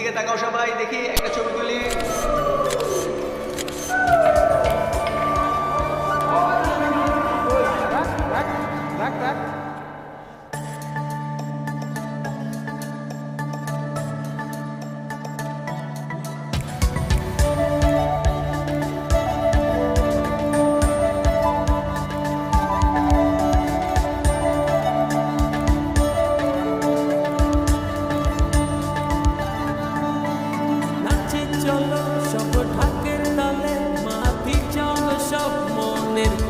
এদিকে তাকাও সবাই দেখি একটা ছবি তুলি। in